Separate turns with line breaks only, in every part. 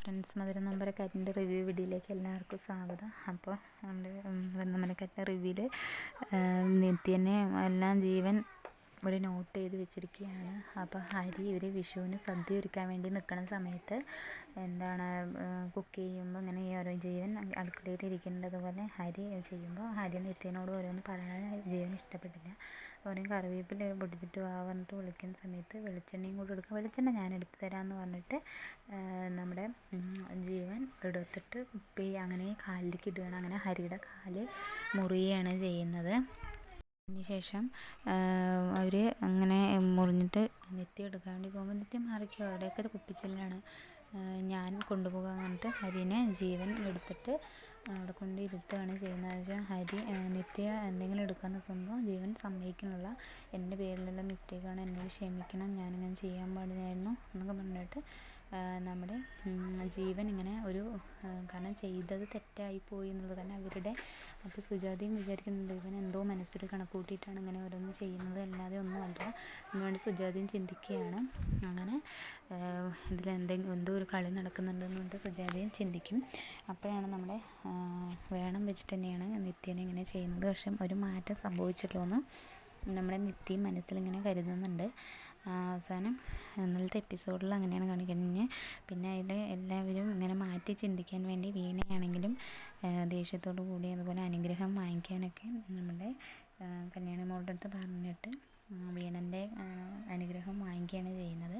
Friends മധുര നമ്പരക്കാറ്റിന്റെ review വീഡിയോയിലേക്ക് എല്ലാവർക്കും സ്വാഗതം. അപ്പോൾ നമ്മുടെ നമ്പരക്കാറ്റിന്റെ റിവ്യൂവിൽ നിത്യനെ എല്ലാം ജീവൻ ഇവിടെ നോട്ട് ചെയ്ത് വെച്ചിരിക്കുകയാണ്. അപ്പോൾ ഹരി ഒരു വിഷുവിന് സദ്യ ഒരുക്കാൻ വേണ്ടി നിൽക്കുന്ന സമയത്ത് എന്താണ് കുക്ക് ചെയ്യുമ്പോൾ ഇങ്ങനെ ഈ ഓരോ ജീവൻ അടുക്കളയിൽ ഇരിക്കേണ്ടതുപോലെ ഹരി ചെയ്യുമ്പോൾ ഹരി നിത്യനോട് ഓരോന്ന് പറയാൻ ജീവൻ ഇഷ്ടപ്പെട്ടില്ല. ഓരോ കറിവേപ്പില പൊട്ടിച്ചിട്ട് വാ പറഞ്ഞിട്ട് വിളിക്കുന്ന സമയത്ത് വെളിച്ചെണ്ണയും കൂടി കൊടുക്കുക വെളിച്ചെണ്ണ ഞാൻ എടുത്തു തരാമെന്ന് പറഞ്ഞിട്ട് നമ്മുടെ ജീവൻ എടുത്തിട്ട് ഉപ്പി അങ്ങനെ കാലിലേക്ക് ഇടുകയാണ്. അങ്ങനെ ഹരിയുടെ കാൽ മുറിയുകയാണ് ചെയ്യുന്നത്. അതിനുശേഷം അവർ അങ്ങനെ മുറിഞ്ഞിട്ട് നെത്തി എടുക്കാൻ വേണ്ടി പോകുമ്പോൾ നെത്തി മാറിക്കോ? അവിടെയൊക്കെ കുപ്പിച്ചില്ലാണ്. ഞാൻ കൊണ്ടുപോകാൻ പറഞ്ഞിട്ട് ഹരിനെ ജീവൻ എടുത്തിട്ട് അവിടെ കൊണ്ട് ഇരുത്തുകയാണ് ചെയ്യുന്നത് വെച്ചാൽ ഹരി നിത്യ എന്തെങ്കിലും എടുക്കാൻ നിൽക്കുമ്പോൾ ജീവൻ സമ്മതിക്കുന്നില്ല എന്റെ പേരിലുള്ള മിസ്റ്റേക്കാണ് എന്നോട് ക്ഷമിക്കണം ഞാനിങ്ങനെ ചെയ്യാൻ പാടില്ലായിരുന്നു എന്നൊക്കെ പറഞ്ഞിട്ട് നമ്മുടെ ജീവൻ ഇങ്ങനെ ഒരു കാരണം ചെയ്തത് തെറ്റായിപ്പോയി എന്നുള്ളത് കാരണം അവരുടെ അപ്പോൾ സുജാതയും വിചാരിക്കുന്നുണ്ട് ഇവൻ എന്തോ മനസ്സിൽ കണക്കുകൂട്ടിയിട്ടാണ് ഇങ്ങനെ ഓരോന്ന് ചെയ്യുന്നത്. അല്ലാതെ ഒന്നുമല്ല. എന്നുവേണ്ടി സുജാതയും ചിന്തിക്കുകയാണ്. അങ്ങനെ ഇതിൽ എന്തെങ്കിലും എന്തോ ഒരു കളി നടക്കുന്നുണ്ടെന്ന് പറഞ്ഞിട്ട് സുജാതയും ചിന്തിക്കും. അപ്പോഴാണ് നമ്മുടെ വേണം വെച്ചിട്ട് തന്നെയാണ് നിത്യനെ ഇങ്ങനെ ചെയ്യുന്നത്. പക്ഷെ ഒരു മാറ്റം സംഭവിച്ചല്ലോ എന്ന് നമ്മുടെ നിത്യം മനസ്സിലിങ്ങനെ കരുതുന്നുണ്ട്. അവസാനം ഇന്നലത്തെ എപ്പിസോഡിൽ അങ്ങനെയാണ് കാണിക്കുന്നത്. പിന്നെ അതിൽ എല്ലാവരും ഇങ്ങനെ മാറ്റി ചിന്തിക്കാൻ വേണ്ടി വീണയാണെങ്കിലും ദേഷ്യത്തോടു കൂടി അതുപോലെ അനുഗ്രഹം വാങ്ങിക്കാനൊക്കെ നമ്മുടെ കല്യാണമോളുടെ അടുത്ത് പറഞ്ഞിട്ട് വീണന്റെ അനുഗ്രഹം വാങ്ങിക്കുകയാണ് ചെയ്യുന്നത്.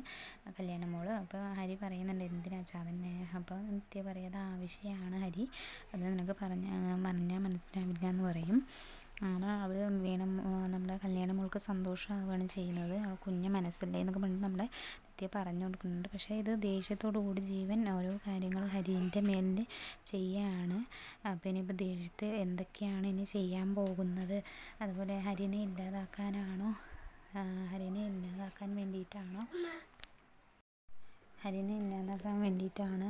കല്യാണമോൾ അപ്പോൾ ഹരി പറയുന്നുണ്ട് എന്തിനാ ചാതന്നെ അപ്പോൾ നിത്യ പറയാതെ ആവശ്യമാണ് ഹരി. അത് നിനക്ക് പറഞ്ഞ പറഞ്ഞാൽ മനസ്സിലാവില്ല എന്ന് പറയും. അങ്ങനെ അവൾ വീണ നമ്മുടെ കല്യാണ മോൾക്ക് സന്തോഷമാവുകയാണ് ചെയ്യുന്നത്. അവൾ കുഞ്ഞ് മനസ്സല്ലേ എന്നൊക്കെ പറഞ്ഞിട്ട് നമ്മുടെ നിത്യ പറഞ്ഞു കൊടുക്കുന്നുണ്ട്. പക്ഷേ ഇത് ദേഷ്യത്തോടു കൂടി ജീവൻ ഓരോ കാര്യങ്ങൾ ഹരിന്റെ മേലിൽ ചെയ്യുകയാണ് അപ്പം ഇനിയിപ്പോൾ ദേഷ്യത്തെ എന്തൊക്കെയാണ് ഇനി ചെയ്യാൻ പോകുന്നത്? അതുപോലെ ഹരിനെ ഇല്ലാതാക്കാനാണോ? ഹരിനെ ഇല്ലാതാക്കാൻ വേണ്ടിയിട്ടാണോ? ഹരിനെ ഇല്ലാതാക്കാൻ വേണ്ടിയിട്ടാണ്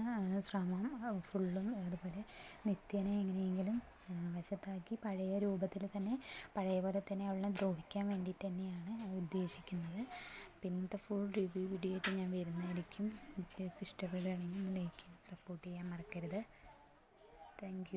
ശ്രമം. ഫുള്ളും അതുപോലെ നിത്യനെ എങ്ങനെയെങ്കിലും വശത്താക്കി പഴയ രൂപത്തിൽ തന്നെ പഴയ പോലെ തന്നെ അവളെ ദ്രോഹിക്കാൻ വേണ്ടിയിട്ട് തന്നെയാണ് ഉദ്ദേശിക്കുന്നത്. പിന്നത്തെ ഫുൾ റിവ്യൂ വീഡിയോ ആയിട്ട് ഞാൻ വരുന്നതായിരിക്കും. വീഡിയോസ് ഇഷ്ടപ്പെടുകയാണെങ്കിൽ ലൈക്ക് ചെയ്യാൻ സപ്പോർട്ട് ചെയ്യാൻ മറക്കരുത്. താങ്ക്